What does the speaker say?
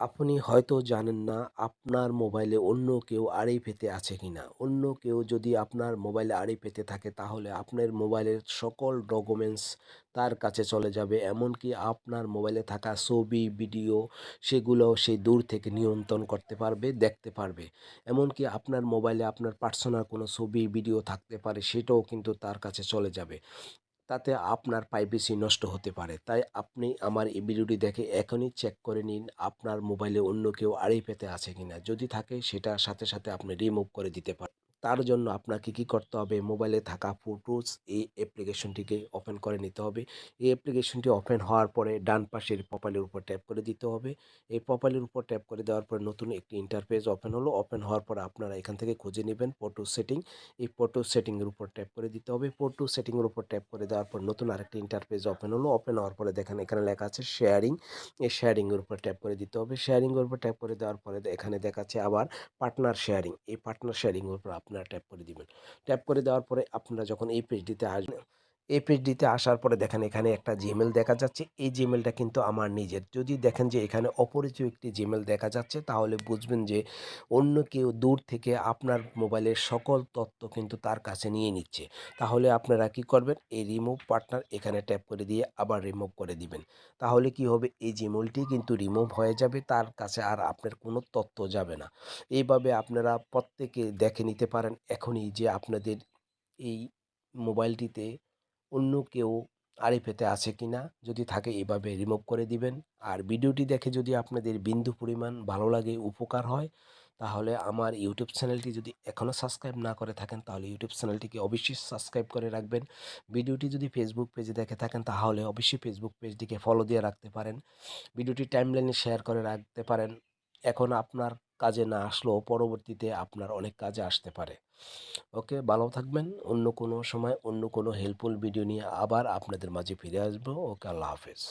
আপনি হয়তো জানেন না আপনার মোবাইলে অন্য কেউ আড়ি পেতে আছে কিনা। অন্য কেউ যদি আপনার মোবাইলে আড়ি পেতে থাকে তাহলে আপনার মোবাইলের সকল ডকুমেন্টস তার কাছে চলে যাবে। এমনকি আপনার মোবাইলে থাকা ছবি, ভিডিও সেগুলোও সে দূর থেকে নিয়ন্ত্রণ করতে পারবে, দেখতে পারবে। এমনকি আপনার মোবাইলে আপনার পার্সোনাল কোনো ছবি, ভিডিও থাকতে পারে সেটাও কিন্তু তার কাছে চলে যাবে। তাতে আপনার প্রাইভেসি নষ্ট হতে পারে। তাই আপনি আমার এই ভিডিওটি দেখে এখনই চেক করে নিন আপনার মোবাইলে অন্য কেউ আড়ি পেতে আছে কিনা। যদি থাকে সেটা সাথে, সাথে আপনি রিমুভ করে দিতে পারেন। তার জন্য আপনাকে কি করতে হবে মোবাইলে থাকা ফটোস এই অ্যাপ্লিকেশনটিকে ওপেন করে নিতে হবে। এই অ্যাপ্লিকেশনটি ওপেন হওয়ার পরে ডান পাশের প্রোফাইলের উপর ট্যাপ করে দিতে হবে। এই প্রোফাইলের উপর ট্যাপ করে দেওয়ার পরে নতুন একটি ইন্টারফেস ওপেন হলো। ওপেন হওয়ার পরে আপনারা এখান থেকে খুঁজে নেবেন ফটো সেটিং। এই ফটো সেটিংয়ের উপর ট্যাপ করে দিতে হবে। ফটো সেটিংয়ের উপর ট্যাপ করে দেওয়ার পর নতুন আরেকটি ইন্টারফেস ওপেন হলো। ওপেন হওয়ার পরে দেখেন এখানে লেখা আছে শেয়ারিং। এই শেয়ারিংয়ের উপর ট্যাপ করে দিতে হবে। শেয়ারিংয়ের উপর ট্যাপ করে দেওয়ার পরে এখানে দেখাচ্ছে আবার পার্টনার শেয়ারিং। এই পার্টনার শেয়ারিংয়ের উপর আপনারা ট্যাপ করে দিবেন। ট্যাপ করে দেওয়ার পরে আপনারা যখন এই পেজটিতে আসবেন এই পেজটিতে আসার পরে দেখেন এখানে একটা জিমেল দেখা যাচ্ছে। এই জিমেলটা কিন্তু আমার নিজের। যদি দেখেন যে এখানে অপরিচিত একটি জিমেল দেখা যাচ্ছে, তাহলে বুঝবেন যে অন্য কেউ দূর থেকে আপনার মোবাইলের সকল তথ্য কিন্তু তার কাছে নিয়ে নিচ্ছে। তাহলে আপনারা কি করবেন? এই রিমুভ পার্টনার এখানে ট্যাপ করে দিয়ে আবার রিমুভ করে দিবেন। তাহলে কি হবে? এই জিমেলটি কিন্তু রিমুভ হয়ে যাবে, তার কাছে আর আপনার কোনো তথ্য যাবে না। এইভাবে আপনারা প্রত্যেকে দেখে নিতে পারেন। এখনই যে আপনাদের এই মোবাইলটিতে অন্য কেউ আড়ি পেতে আছে কিনা, যদি থাকে এভাবে রিমুভ করে দিবেন। আর ভিডিওটি দেখে যদি আপনাদের বিন্দু পরিমাণ ভালো লাগে, উপকার হয়, তাহলে আমার ইউটিউব চ্যানেলটি যদি এখনও সাবস্ক্রাইব না করে থাকেন, তাহলে ইউটিউব চ্যানেলটিকে অবশ্যই সাবস্ক্রাইব করে রাখবেন। ভিডিওটি যদি ফেসবুক পেজে দেখে থাকেন, তাহলে অবশ্যই ফেসবুক পেজটিকে ফলো দিয়ে রাখতে পারেন। ভিডিওটি টাইমলাইনে শেয়ার করে রাখতে পারেন। এখন আপনার কাজে না আসলেও পরবর্তীতে আপনার অনেক কাজে আসতে পারে। ওকে, ভালো থাকবেন। অন্য কোনো সময় অন্য কোনো হেল্পফুল ভিডিও নিয়ে আবার আপনাদের মাঝে ফিরে আসব। ওকে, আল্লাহ হাফেজ।